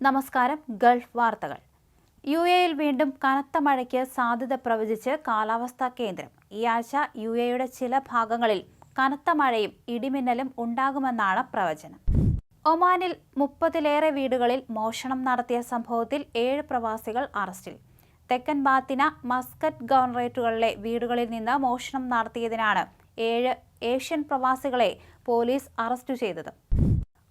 നമസ്കാരം ഗൾഫ് വാർത്തകൾ. യു എയിൽ വീണ്ടും കനത്ത മഴയ്ക്ക് സാധ്യത പ്രവചിച്ച് കാലാവസ്ഥാ കേന്ദ്രം. ഈ ആഴ്ച യു എയുടെ ചില ഭാഗങ്ങളിൽ കനത്ത മഴയും ഇടിമിന്നലും ഉണ്ടാകുമെന്നാണ് പ്രവചനം. ഒമാനിൽ മുപ്പതിലേറെ വീടുകളിൽ മോഷണം നടത്തിയ സംഭവത്തിൽ ഏഴ് പ്രവാസികൾ അറസ്റ്റിൽ. തെക്കൻ ബാത്തിന മസ്കറ്റ് ഗവർണറേറ്റുകളിലെ വീടുകളിൽ നിന്ന് മോഷണം നടത്തിയതിനാണ് ഏഴ് ഏഷ്യൻ പ്രവാസികളെ പോലീസ് അറസ്റ്റ് ചെയ്തത്.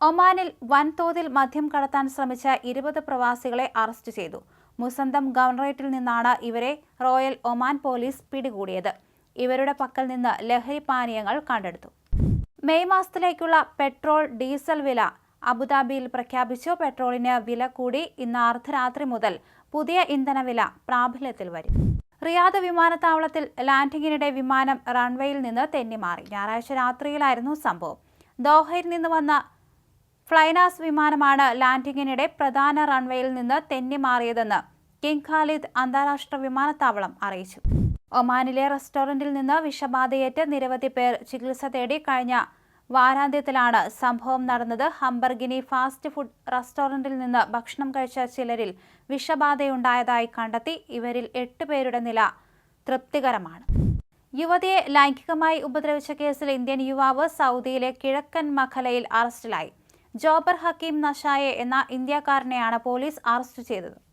ഒമാനിൽ വൻതോതിൽ മദ്യം കടത്താൻ ശ്രമിച്ച ഇരുപത് പ്രവാസികളെ അറസ്റ്റ് ചെയ്തു. മുസന്തം ഗവർണറേറ്റിൽ നിന്നാണ് ഇവരെ റോയൽ ഒമാൻ പോലീസ് പിടികൂടിയത്. ഇവരുടെ പക്കൽ നിന്ന് ലഹരി പാനീയങ്ങൾ കണ്ടെടുത്തു. മെയ് മാസത്തിലേക്കുള്ള പെട്രോൾ ഡീസൽ വില അബുദാബിയിൽ പ്രഖ്യാപിച്ചു. പെട്രോളിന് വില കൂടി ഇന്ന് അർദ്ധരാത്രി മുതൽ പുതിയ ഇന്ധനവില പ്രാബല്യത്തിൽ വരും. റിയാദ് വിമാനത്താവളത്തിൽ ലാൻഡിങ്ങിനിടെ വിമാനം റൺവേയിൽ നിന്ന് തെന്നിമാറി. ഞായറാഴ്ച രാത്രിയിലായിരുന്നു സംഭവം. ദോഹയിൽ നിന്ന് വന്ന ഫ്ലൈനാസ് വിമാനമാണ് ലാൻഡിങ്ങിനിടെ പ്രധാന റൺവേയിൽ നിന്ന് തെന്നിമാറിയതെന്ന് കിങ് ഖാലിദ് അന്താരാഷ്ട്ര വിമാനത്താവളം അറിയിച്ചു. ഒമാനിലെ റെസ്റ്റോറന്റിൽ നിന്ന് വിഷബാധയേറ്റ് നിരവധി പേർ ചികിത്സ തേടി കഴിഞ്ഞ വാരാന്ത്യത്തിലാണ് സംഭവം നടന്നത്. ഹംബർഗിനി ഫാസ്റ്റ് ഫുഡ് റെസ്റ്റോറന്റിൽ നിന്ന് ഭക്ഷണം കഴിച്ച ചിലരിൽ വിഷബാധയുണ്ടായതായി കണ്ടെത്തി. ഇവരിൽ എട്ട് പേരുടെ നില തൃപ്തികരമാണ്. യുവതിയെ ലൈംഗികമായി ഉപദ്രവിച്ച കേസിൽ ഇന്ത്യൻ യുവാവ് സൗദിയിലെ കിഴക്കൻ മഖലയിൽ അറസ്റ്റിലായി. ജോബർ ഹക്കീം നഷായെ എന്ന ഇന്ത്യക്കാരനെയാണ് പോലീസ് അറസ്റ്റ് ചെയ്തത്.